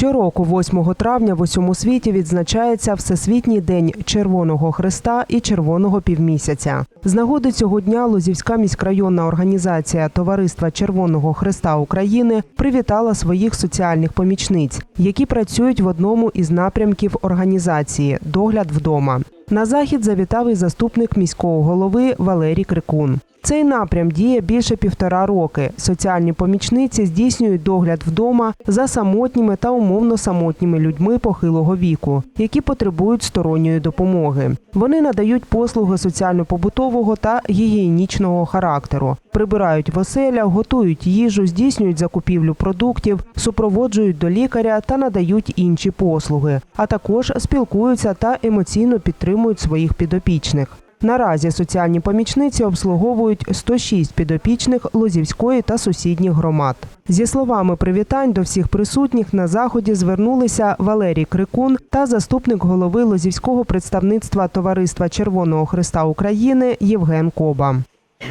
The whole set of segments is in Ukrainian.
Щороку, 8 травня, в усьому світі відзначається Всесвітній день Червоного Христа і Червоного півмісяця. З нагоди цього дня Лозівська міськрайонна організація Товариства Червоного Христа України привітала своїх соціальних помічниць, які працюють в одному із напрямків організації Догляд вдома. На захід завітав і заступник міського голови Валерій Крикун. Цей напрям діє більше півтора роки. Соціальні помічниці здійснюють догляд вдома за самотніми та умовно самотніми людьми похилого віку, які потребують сторонньої допомоги. Вони надають послуги соціально-побутового та гігієнічного характеру, прибирають в оселях, готують їжу, здійснюють закупівлю продуктів, супроводжують до лікаря та надають інші послуги, а також спілкуються та емоційно підтримують своїх підопічних. Наразі соціальні помічниці обслуговують 106 підопічних Лозівської та сусідніх громад. Зі словами привітань до всіх присутніх на заході звернулися Валерій Крикун та заступник голови Лозівського представництва Товариства Червоного Христа України Євген Коба.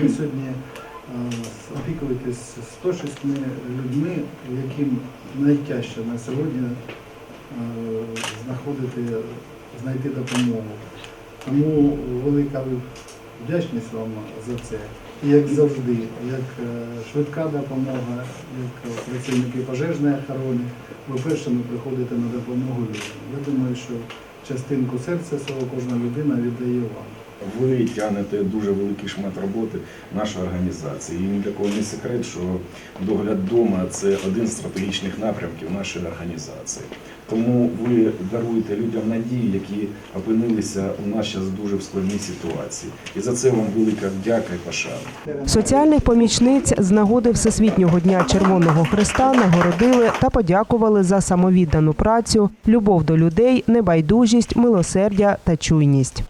Ви сьогодні е, опікуєтесь 106 людьми, яким найтяжче на сьогодні е, знаходити, знайти допомогу. Тому велика вдячність вам за це. І як завжди, як е, швидка допомога, як працівники пожежної охорони, ви першими приходите на допомогу людям. Я думаю, що частинку серця свого кожна людина віддає вам. Ви тягнете дуже великий шмат роботи нашої організації. І ні для кого не секрет, що догляд вдома це один з стратегічних напрямків нашої організації. Тому ви даруєте людям надії, які опинилися у нас зараз дуже в складній ситуації. І за це вам велика вдяка і пошана. Соціальних помічниць з нагоди Всесвітнього дня Червоного Христа нагородили та подякували за самовіддану працю, любов до людей, небайдужість, милосердя та чуйність.